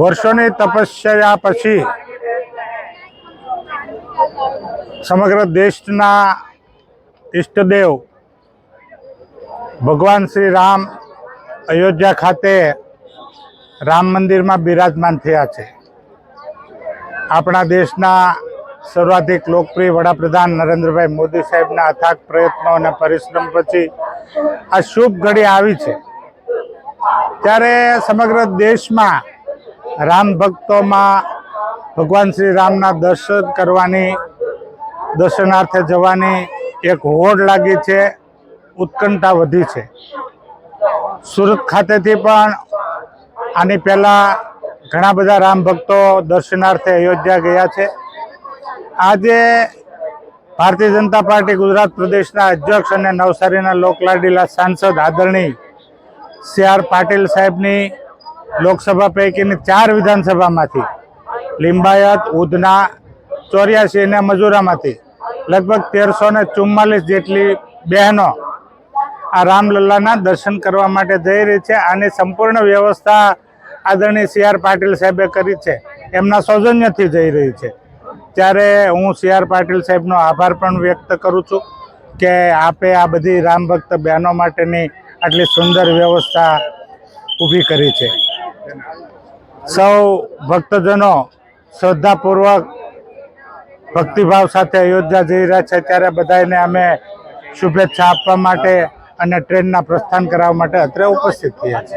વર્ષોની તપસ્યા પછી સમગ્ર દેશના ઈષ્ટદેવ ભગવાન શ્રી રામ અયોધ્યા ખાતે રામ મંદિરમાં બિરાજમાન થયા છે. આપણા દેશના સર્વાધિક લોકપ્રિય વડાપ્રધાન નરેન્દ્રભાઈ મોદી સાહેબના અથાગ પ્રયત્નો અને પરિશ્રમ પછી આ શુભ ઘડી આવી છે. ત્યારે સમગ્ર દેશમાં રામ ભક્તોમાં ભગવાન શ્રી રામના દર્શન કરવાની, દર્શનાર્થે જવાની એક હોડ લાગી છે, ઉત્કંઠા વધી છે. સુરત ખાતેથી પણ આની પહેલાં ઘણા બધા રામ ભક્તો દર્શનાર્થે અયોધ્યા ગયા છે. આજે ભારતીય જનતા પાર્ટી ગુજરાત પ્રદેશના અધ્યક્ષ અને નવસારીના લોકલાડીલા સાંસદ આદરણીય સી આર પાટીલ સાહેબની લોકસભા પૈકીની ચાર વિધાનસભામાંથી લિંબાયત, ઉધના, ચોર્યાસી અને મજૂરામાંથી લગભગ તેરસો ને ચુમ્માલીસ જેટલી બહેનો આ રામલલ્લાના દર્શન કરવા માટે જઈ રહી છે. આની સંપૂર્ણ વ્યવસ્થા આદરણીય સી આર પાટીલ સાહેબે કરી છે. એમના સૌજન્યથી જઈ રહી છે. ત્યારે હું સી આર પાટીલ સાહેબનો આભાર પણ વ્યક્ત કરું છું કે આપે આ બધી રામ ભક્ત બહેનો માટેની આટલી સુંદર વ્યવસ્થા ઊભી કરી છે. સૌ ભક્તજનો શ્રદ્ધાપૂર્વક ભક્તિભાવ સાથે અયોધ્યા જઈ રહ્યા છે. ત્યારે બધાને અમે શુભેચ્છા આપવા માટે અને ટ્રેનના પ્રસ્થાન કરાવવા માટે અત્રે ઉપસ્થિત થયા છે